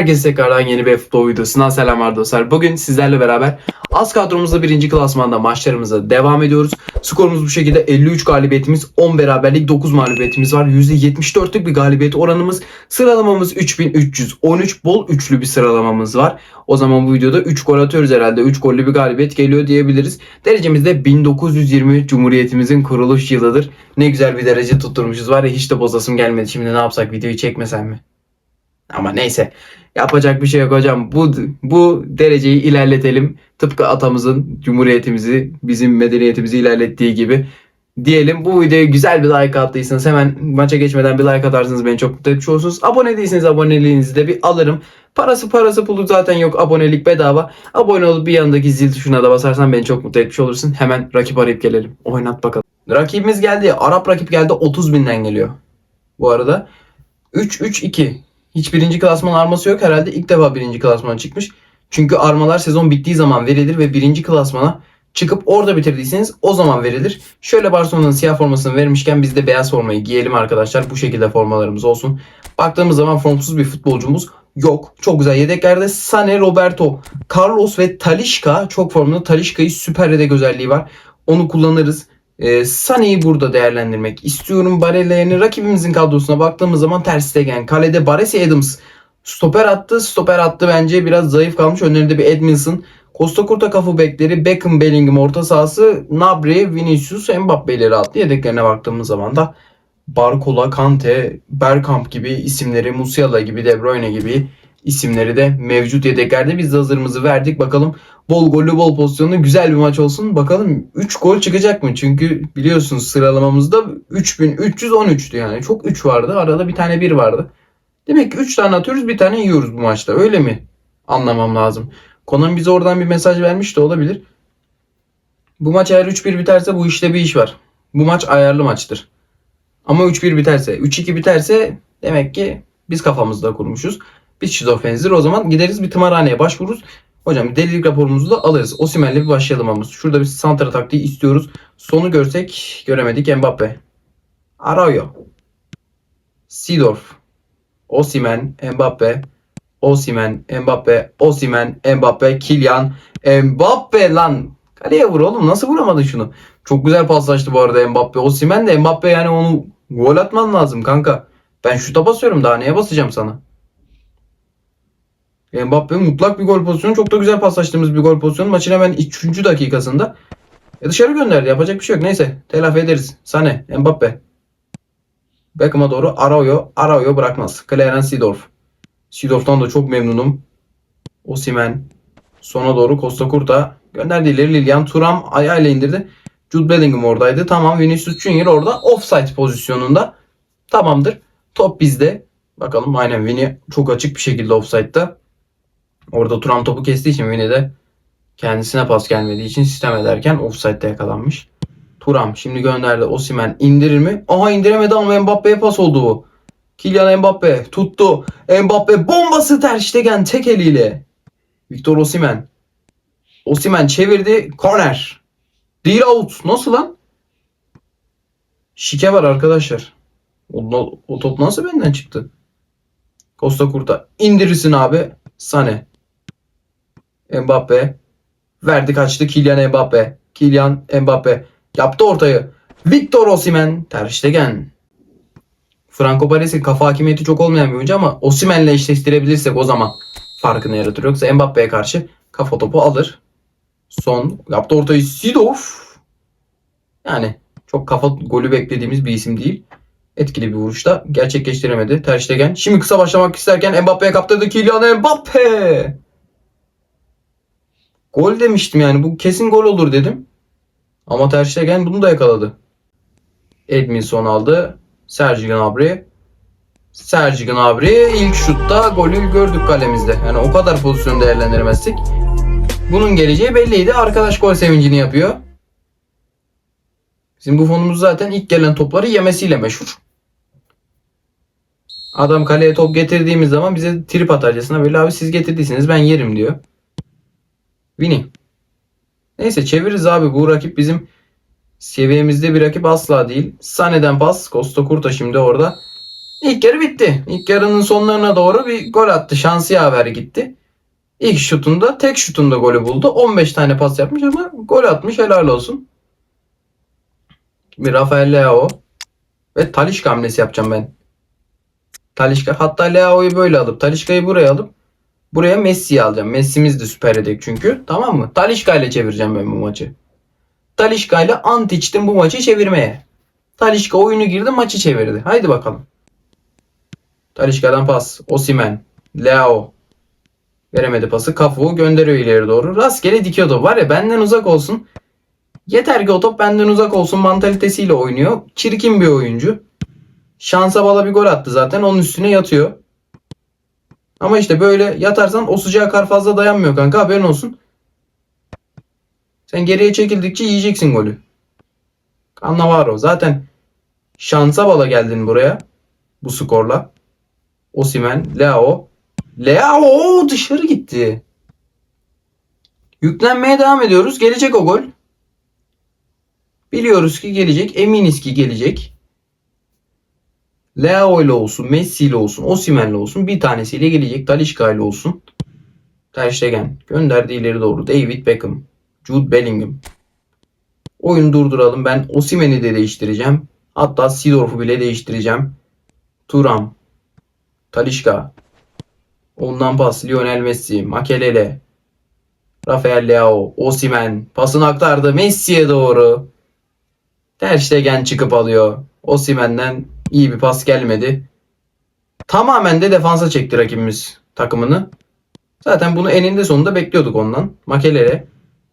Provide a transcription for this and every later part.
Herkese tekrardan yeni bir futbol videosundan selamlar dostlar. Bugün sizlerle beraber az kadromuzda birinci klasmanda maçlarımıza devam ediyoruz. Skorumuz bu şekilde 53 galibiyetimiz, 10 beraberlik, 9 mağlubiyetimiz var. %74'lük bir galibiyet oranımız. Sıralamamız 3313. Bol üçlü bir sıralamamız var. O zaman bu videoda 3 gol atıyoruz herhalde. 3 gollü bir galibiyet geliyor diyebiliriz. Derecemizde 1920 Cumhuriyetimizin kuruluş yılıdır. Ne güzel bir derece tutturmuşuz var ya hiç de bozasım gelmedi. Şimdi ne yapsak videoyu çekmesem mi? Ama neyse. Yapacak bir şey yok hocam. Bu bu dereceyi ilerletelim. Tıpkı atamızın cumhuriyetimizi, bizim medeniyetimizi ilerlettiği gibi diyelim. Bu videoya güzel bir like attıysanız hemen maça geçmeden bir like atarsanız beni çok mutlu etmiş olursunuz. Abone değilseniz aboneliğinizi de bir alırım. Parası parası pulu zaten yok. Abonelik bedava. Abone olup bir yanındaki zil tuşuna da basarsan beni çok mutlu etmiş olursun. Hemen rakip arayıp gelelim. Oynat bakalım. Rakibimiz geldi. Arap rakip geldi. 30 binden geliyor. Bu arada 3-3-2. Hiç birinci klasman arması yok herhalde. İlk defa birinci klasmana çıkmış. Çünkü armalar sezon bittiği zaman verilir ve birinci klasmana çıkıp orada bitirdiyseniz o zaman verilir. Şöyle Barcelona'nın siyah formasını vermişken biz de beyaz formayı giyelim arkadaşlar. Bu şekilde formalarımız olsun. Baktığımız zaman formsuz bir futbolcumuz yok. Çok güzel yedeklerde Sane, Roberto, Carlos ve Talişka çok formda. Talişka'yı süper yedek özelliği var. Onu kullanırız. E, Sané'yi burada değerlendirmek istiyorum. Barella'nın rakibimizin kadrosuna baktığımız zaman Ter Stegen. Kalede Baresi Adams. Stoper attı. Stoper attı bence biraz zayıf kalmış. Önlerinde bir Edmilson. Costa Curta kafa bekleri. Beckham Bellingham orta sahası. Nabri, Vinicius, Mbappe'leri attı. Yedeklerine baktığımız zaman da Barcola, Kante, Bergkamp gibi isimleri, Musiala gibi, De Bruyne gibi isimleri de mevcut yedeklerde. Biz de hazırımızı verdik. Bakalım bol gollü bol pozisyonlu güzel bir maç olsun. Bakalım 3 gol çıkacak mı? Çünkü biliyorsunuz sıralamamızda 3313'tü yani. Çok 3 vardı. Arada bir tane 1 vardı. Demek ki 3 tane atıyoruz bir tane yiyoruz bu maçta. Öyle mi? Anlamam lazım. Konami bize oradan bir mesaj vermiş de olabilir. Bu maç eğer 3-1 biterse bu işte bir iş var. Bu maç ayarlı maçtır. Ama 3-1 biterse, 3-2 biterse demek ki biz kafamızda kurmuşuz. Biz şizofrenizdir. O zaman gideriz bir tımarhaneye başvururuz. Hocam delilik raporumuzu da alırız. Osimen'le bir başlayalım ama. Şurada bir santra taktiği istiyoruz. Sonu görsek göremedik Mbappe. Araujo. Seedorf. Osimen, Mbappe. Osimen, Mbappe, Osimen, Mbappe, Kylian, Mbappe lan. Kaleye vur oğlum. Nasıl vuramadın şunu? Çok güzel paslaştı bu arada Mbappe. Osimen de Mbappe yani onu gol atman lazım kanka. Ben şuta basıyorum daha neye basacağım sana? Mbappe mutlak bir gol pozisyonu. Çok da güzel paslaştığımız bir gol pozisyonu. Maçın hemen 3. dakikasında. E dışarı gönderdi. Yapacak bir şey yok. Neyse. Telafi ederiz. Sane. Mbappe. Beckham'a doğru Araujo. Araujo bırakmaz. Clarence Seedorf. Seedorf'tan da çok memnunum. Osimen. Sona doğru Costa Curta. Gönderdi ileri Lilian. Turam ayağıyla indirdi. Jude Bellingham oradaydı. Tamam. Vinicius Junior orada offside pozisyonunda. Tamamdır. Top bizde. Bakalım aynen Vini çok açık bir şekilde offside'da. Orada Turam topu kestiği için Vini de kendisine pas gelmediği için sistem ederken offside'de yakalanmış. Turam şimdi gönderdi. Osimen indirir mi? Aha indiremedi ama Mbappe'ye pas oldu bu. Kylian Mbappe tuttu. Mbappe bombası Ter Stegen tek eliyle. Victor Osimen. Osimen çevirdi. Corner. Değil out. Nasıl lan? Şike var arkadaşlar. O, o top nasıl benden çıktı? Costa Curta indirirsin abi. Sane. Mbappe. Verdi kaçtı Kylian Mbappe. Kylian Mbappe. Yaptı ortayı. Victor Osimen. Ter Stegen. Franco Baresi kafa hakimiyeti çok olmayan bir oyuncu ama Osimen'le eşleştirebilirsek o zaman farkını yaratır. Yoksa Mbappe'ye karşı kafa topu alır. Son yaptı ortayı Sidorf. Yani çok kafa golü beklediğimiz bir isim değil. Etkili bir vuruşta gerçekleştiremedi. Ter Stegen. Şimdi kısa başlamak isterken Mbappe'ye kaptırdı Kylian Mbappe. Gol demiştim yani. Bu kesin gol olur dedim. Ama Ter Stegen bunu da yakaladı. Edminson aldı. Sergi Gnabry. Sergi Gnabry ilk şutta golü gördük kalemizde. Yani o kadar pozisyon değerlendirmezsek. Bunun geleceği belliydi. Arkadaş gol sevincini yapıyor. Bizim bu fonumuz zaten ilk gelen topları yemesiyle meşhur. Adam kaleye top getirdiğimiz zaman bize trip atarcasına böyle abi siz getirdiyseniz ben yerim diyor. Vini. Neyse çeviririz abi. Bu rakip bizim seviyemizde bir rakip asla değil. Sane'den pas. Costa Curta şimdi orada. İlk yarı bitti. İlk yarının sonlarına doğru bir gol attı. Şansı yaver gitti. İlk şutunda tek şutunda golü buldu. 15 tane pas yapmış ama gol atmış helal olsun. Bir Rafael Leao ve Talişka hamlesi yapacağım ben. Talişka hatta Leao'yu böyle alıp Talişka'yı buraya alıp buraya Messi'yi alacağım. Messi'miz de süper yedek çünkü. Tamam mı? Talişka ile çevireceğim ben bu maçı. Talişka ile ant içtim bu maçı çevirmeye. Talişka oyunu girdi maçı çevirdi. Haydi bakalım. Talişka'dan pas. Osimen. Leao. Veremedi pası. Kafu gönderiyor ileri doğru. Rastgele dikiyor top. Var ya benden uzak olsun. Yeter ki o top benden uzak olsun mantalitesiyle oynuyor. Çirkin bir oyuncu. Şansa bala bir gol attı zaten. Onun üstüne yatıyor. Ama işte böyle yatarsan o sıcağa kar fazla dayanmıyor kanka. Haberin olsun. Sen geriye çekildikçe yiyeceksin golü. Cannavaro. Zaten şansa bala geldin buraya. Bu skorla. Osimen, Leao. Leao dışarı gitti. Yüklenmeye devam ediyoruz. Gelecek o gol. Biliyoruz ki gelecek. Eminiz ki gelecek. Leao ile olsun, Messi ile olsun, Osimhen ile olsun. Bir tanesiyle gelecek. Talişka ile olsun. Ter Stegen gönderdi ileri doğru. David Beckham. Jude Bellingham. Oyunu durduralım. Ben Osimhen'i de değiştireceğim. Hatta Seedorf'u bile değiştireceğim. Turam. Talişka. Ondan pas. Lionel Messi. Makelele. Rafael Leao. Osimhen. Pasını aktardı. Messi'ye doğru. Ter Stegen çıkıp alıyor. Osimhen'den iyi bir pas gelmedi. Tamamen de defansa çekti rakibimiz takımını. Zaten bunu eninde sonunda bekliyorduk ondan. Makelele.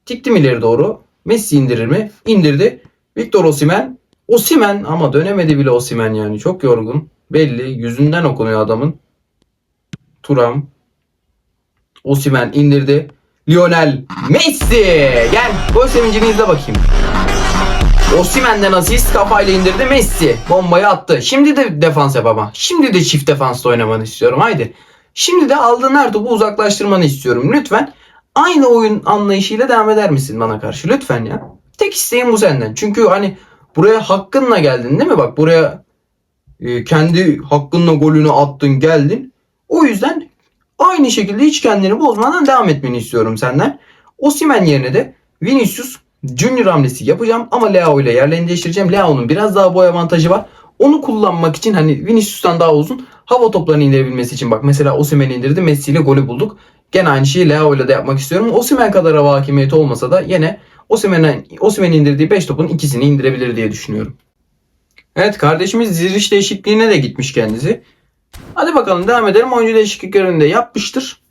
Tiktim ileri doğru. Messi indirir mi? İndirdi. Victor Osimhen. Osimhen ama dönemedi bile Osimhen yani. Çok yorgun. Belli. Yüzünden okunuyor adamın. Turam. Osimhen indirdi. Lionel Messi. Gel gol sevincini izle bakayım. Osimhen'den asist kafayla indirdi Messi. Bombayı attı. Şimdi de defans yap ama. Şimdi de çift defansla oynamanı istiyorum. Haydi. Şimdi de aldığın her topu uzaklaştırmanı istiyorum. Lütfen aynı oyun anlayışıyla devam eder misin bana karşı? Lütfen ya. Tek isteğim bu senden. Çünkü hani buraya hakkınla geldin değil mi? Bak buraya e, kendi hakkınla golünü attın geldin. O yüzden aynı şekilde hiç kendini bozmadan devam etmeni istiyorum senden. Osimhen yerine de Vinicius Junior hamlesi yapacağım ama Leao ile yerlerini değiştireceğim. Leao'nun biraz daha boy avantajı var. Onu kullanmak için hani Vinicius'tan daha uzun hava toplarını indirebilmesi için bak mesela Osimhen'i indirdi Messi ile golü bulduk. Gene aynı şeyi Leao ile de yapmak istiyorum. Osimhen kadar hava hakimiyeti olmasa da yine Osimhen'in Osimhen indirdiği 5 topun ikisini indirebilir diye düşünüyorum. Evet kardeşimiz diziliş değişikliğine de gitmiş kendisi. Hadi bakalım devam edelim. Oyuncu değişikliklerini de yapmıştır.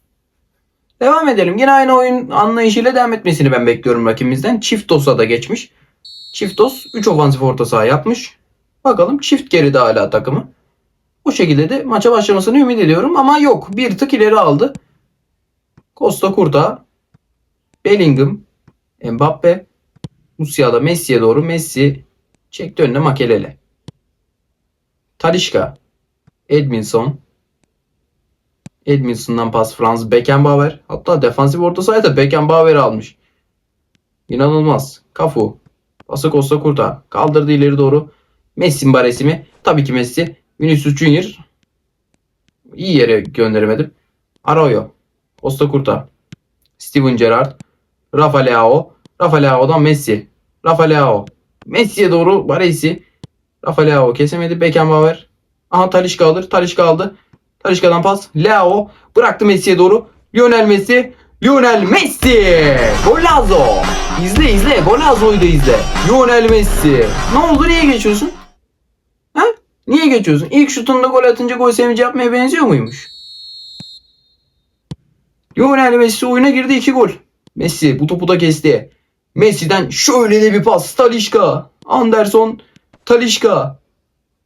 Devam edelim. Yine aynı oyun anlayışıyla devam etmesini ben bekliyorum rakibimizden. Çift DOS'a da geçmiş. Çift DOS 3 ofansif orta saha yapmış. Bakalım çift geride hala takımı. Bu şekilde de maça başlamasını ümit ediyorum ama yok. Bir tık ileri aldı. Costa Curta, Bellingham, Mbappe, Musiala Messi'ye doğru. Messi çekti önüne Makelele. Talişka, Edminson, Edminson'dan pas Franz Beckenbauer. Hatta defansif orta sahaya da Beckenbauer'i almış. İnanılmaz. Kafu. Pası Costa Curta. Kaldırdı ileri doğru. Messi'nin baresi mi? Tabii ki Messi. Vinicius Junior. İyi yere gönderemedim. Arroyo. Costa Curta. Steven Gerrard. Rafa Leao. Rafa Leao'dan Messi. Rafa Leao. Messi'ye doğru Baresi. Rafa Leao kesemedi. Beckenbauer. Aha Talişka alır. Talişka aldı. Talişka'dan pas. Leao bıraktı Messi'ye doğru. Lionel Messi. Lionel Messi. Golazo. İzle izle. Golazo'yu da izle. Lionel Messi. Ne oldu? Niye geçiyorsun? Ha? Niye geçiyorsun? İlk şutunda gol atınca gol sevinci yapmaya benziyor muymuş? Lionel Messi oyuna girdi 2 gol. Messi bu topu da kesti. Messi'den şöyle de bir pas. Talişka. Anderson. Talişka.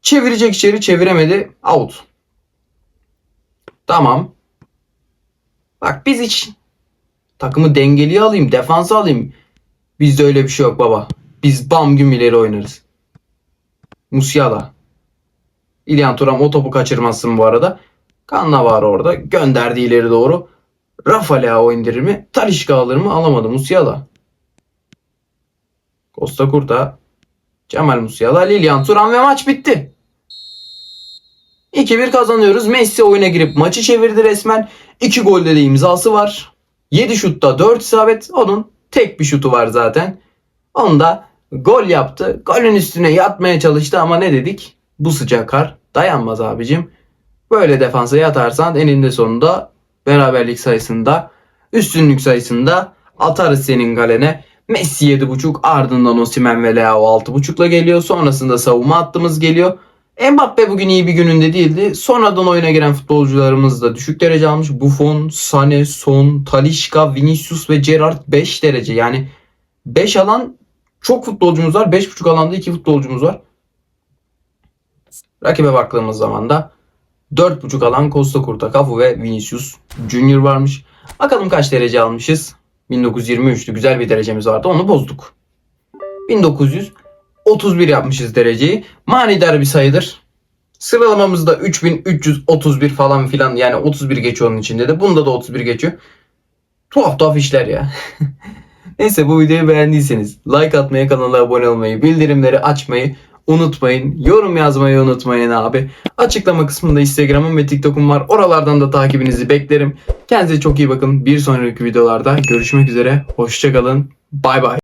Çevirecek içeri çeviremedi. Out. Tamam. Bak biz hiç takımı dengeli alayım, defansa alayım. Bizde öyle bir şey yok baba. Biz bam güm ileri oynarız. Musiala. İlyan Turam o topu kaçırmazsın bu arada. Cannavaro orada gönderdi ileri doğru. Rafa Leao indirir mi? Talişka alır mı? Alamadı Musiala. Costa Curta. Cemal Musiala, Lilian Turan ve maç bitti. 2-1 kazanıyoruz. Messi oyuna girip maçı çevirdi resmen. 2 golde de imzası var. 7 şutta 4 isabet. Onun tek bir şutu var zaten. Onu da gol yaptı. Golün üstüne yatmaya çalıştı ama ne dedik? Bu sıcak kar dayanmaz abicim. Böyle defansa yatarsan eninde sonunda beraberlik sayısında üstünlük sayısında atarız senin galene. Messi 7.5 ardından Osimhen ve Leao 6.5'la geliyor. Sonrasında savunma hattımız geliyor. Mbappe bugün iyi bir gününde değildi. Sonradan oyuna giren futbolcularımız da düşük derece almış. Buffon, Sane, Son, Talisca, Vinicius ve Gerrard 5 derece. Yani 5 alan çok futbolcumuz var. 5.5 alanda 2 futbolcumuz var. Rakibe baktığımız zaman da 4.5 alan Costa Curta, Cafu ve Vinicius Junior varmış. Bakalım kaç derece almışız. 1923'tü güzel bir derecemiz vardı onu bozduk. 1931 yapmışız dereceyi. Manidar bir sayıdır. Sıralamamızda 3331 falan filan yani 31 geçiyor onun içinde de. Bunda da 31 geçiyor. Tuhaf tuhaf işler ya. Neyse bu videoyu beğendiyseniz like atmayı, kanala abone olmayı, bildirimleri açmayı unutmayın. Yorum yazmayı unutmayın abi. Açıklama kısmında Instagram'ım ve TikTok'um var. Oralardan da takibinizi beklerim. Kendinize çok iyi bakın. Bir sonraki videolarda görüşmek üzere. Hoşçakalın. Bay bay.